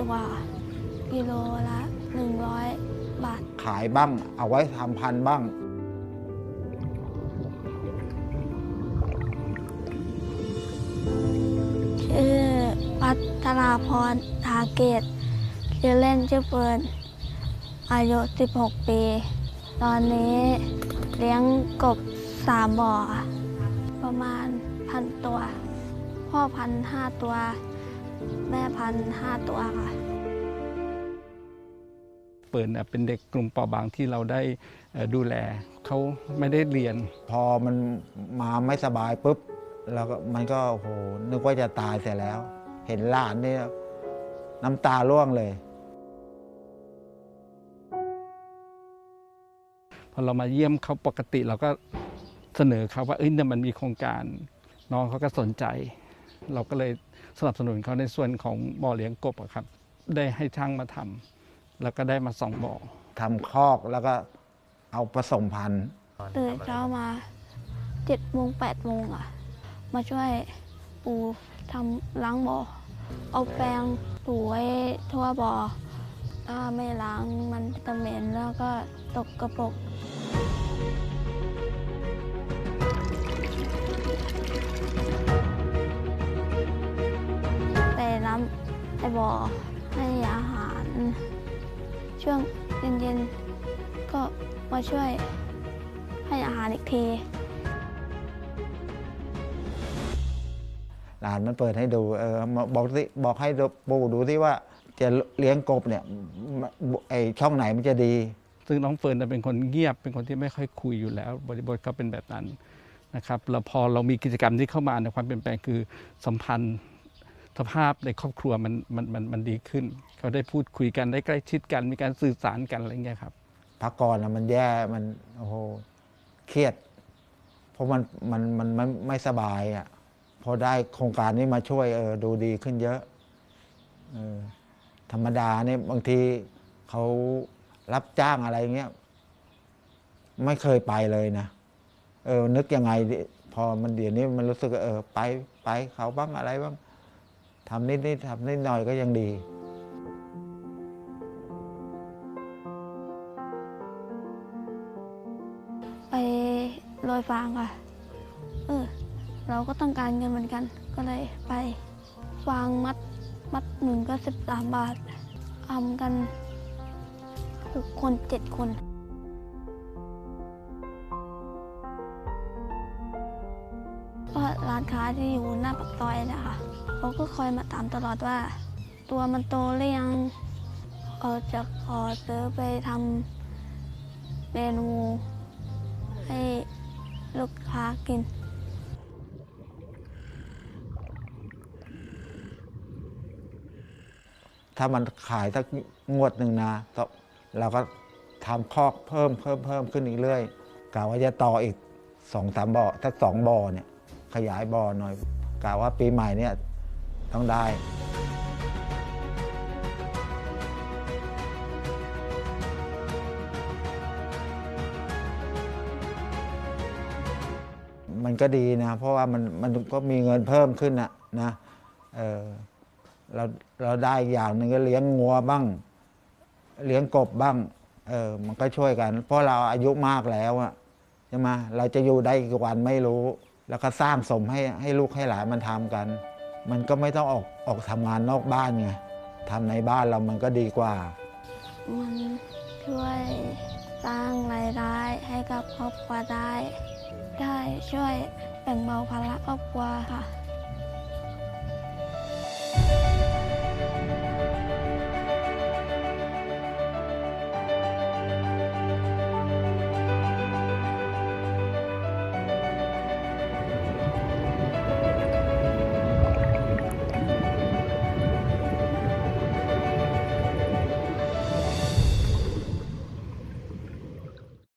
ตัว กิโลละ100บาท ขายบ้าง เอาไว้ทำพันธุ์บ้าง ชื่อพัฒนาพรทาเกตชื่อเล่นชื่อเฟิร์นอายุ 16 ปี ตอนนี้เลี้ยงกบสามบ่อค่ะประมาณพันตัว พ่อพันห้าตัว แม่พันห้าตัวค่ะ เปิดน่ะเป็นเด็กกลุ่มเปราะบางที่เราได้เอ่อดูแลเขาไม่ได้เรียน พอมันมาไม่สบายปุ๊บแล้วก็มันก็โอ้โหนึกว่าจะตายเสียแล้ว เห็นหลานเนี่ยน้ำตาร่วงเลยพอเรามาเยี่ยมเขาปกติเราก็เสนอเขาว่าเอ้ยเนี่ยมันมีโครงการ น้องเขาก็สนใจ เราก็เลย สนับสนุนเขาในส่วนของบ่อเลี้ยงกบอะครับ ได้ให้ช่างมาทำแล้วก็ได้มาสองบ่อทำคอกแล้วก็เอาผสมพันธุ์ตื่นเช้ามาเจ็ดโมงแปดโมงอะ มาช่วยปูทำล้างบ่อเอาแปรงถูไว้ทั่วบ่อถ้าไม่ล้างมันจะเหม็นแล้วก็ตกกระปรกำในบ่อให้อาหาร ช่วงเย็นๆ ก็มาช่วยให้อาหารอีกทีหลานมันเปิดให้ดูเออบอกสิบอกให้ดูปู่ดูที่ว่าจะเลี้ยงกบเนี่ยไอช่องไหนมันจะดี ซึ่งน้องเฟิร์นน่ะเป็นคนเงียบเป็นคนที่ไม่ค่อยคุยอยู่แล้ว บริบทเขาเป็นแบบนั้นนะครับแล้วพอเรามีกิจกรรมที่เข้ามาในความเปลี่ยนแปลงคือสัมพันธ์ สภาพในครอบครัวมันมันมันมันดีขึ้น เขาได้พูดคุยกันได้ใกล้ชิดกัน มีการสื่อสารกันอะไรเงี้ยครับพักก่อนนะมันแย่มันโอ้โหเครียด เพราะมันมันมันมันไม่สบายอะพอได้โครงการนี้มาช่วยเออดูดีขึ้นเยอะเออธรรมดาเนี่ยบางทีเขารับจ้างอะไรเงี้ยไม่เคยไปเลยนะ เออ นึกยังไง พอมันเดี๋ยวนี้มันรู้สึกเออ ไปไปเขาบ้างอะไรบ้าง ทำนิดๆทำนิดหน่อยก็ยังดี ไปโรยฟางค่ะ เออ เราก็ต้องการเงินเหมือนกัน ก็เลยไปฟางมัดมัดหนึ่งก็สิบสามบาททำกันหกคนเจ็ดคนก็ร้านค้าที่อยู่หน้าปากซอยนะคะ เขาก็คอยมาถามตลอดว่า ตัวมันโตหรือยังเออจะขอซื้อไปทำเมนูให้ลูกค้ากิน ถ้ามันขายสักงวดหนึ่งนะเราก็ทำคอกเพิ่มเพิ่มเพิ่มขึ้นอีกเรื่อยกะว่าจะต่ออีกสองสามบ่อถ้าสองบ่อเนี่ยขยายบ่อหน่อยกะว่าปีใหม่เนี่ย ต้องได้มันก็ดีนะ เพราะว่ามันมันก็มีเงินเพิ่มขึ้นนะนะเออเราเราได้อย่างหนึ่งก็เลี้ยงงัวบ้าง เลี้ยงกบบ้างเออมันก็ช่วยกัน เพราะเราอายุมากแล้วอะใช่ไหมเราจะอยู่ได้กี่วันไม่รู้ แล้วก็สร้างสมให้ให้ลูกให้หลานมันทำกัน มันก็ไม่ต้องออกออกทำงานนอกบ้านไงทำในบ้านเรามันก็ดีกว่า มันช่วยสร้างรายได้ให้กับครอบครัวได้ ได้ช่วยแบ่งเบาภาระครอบครัวค่ะ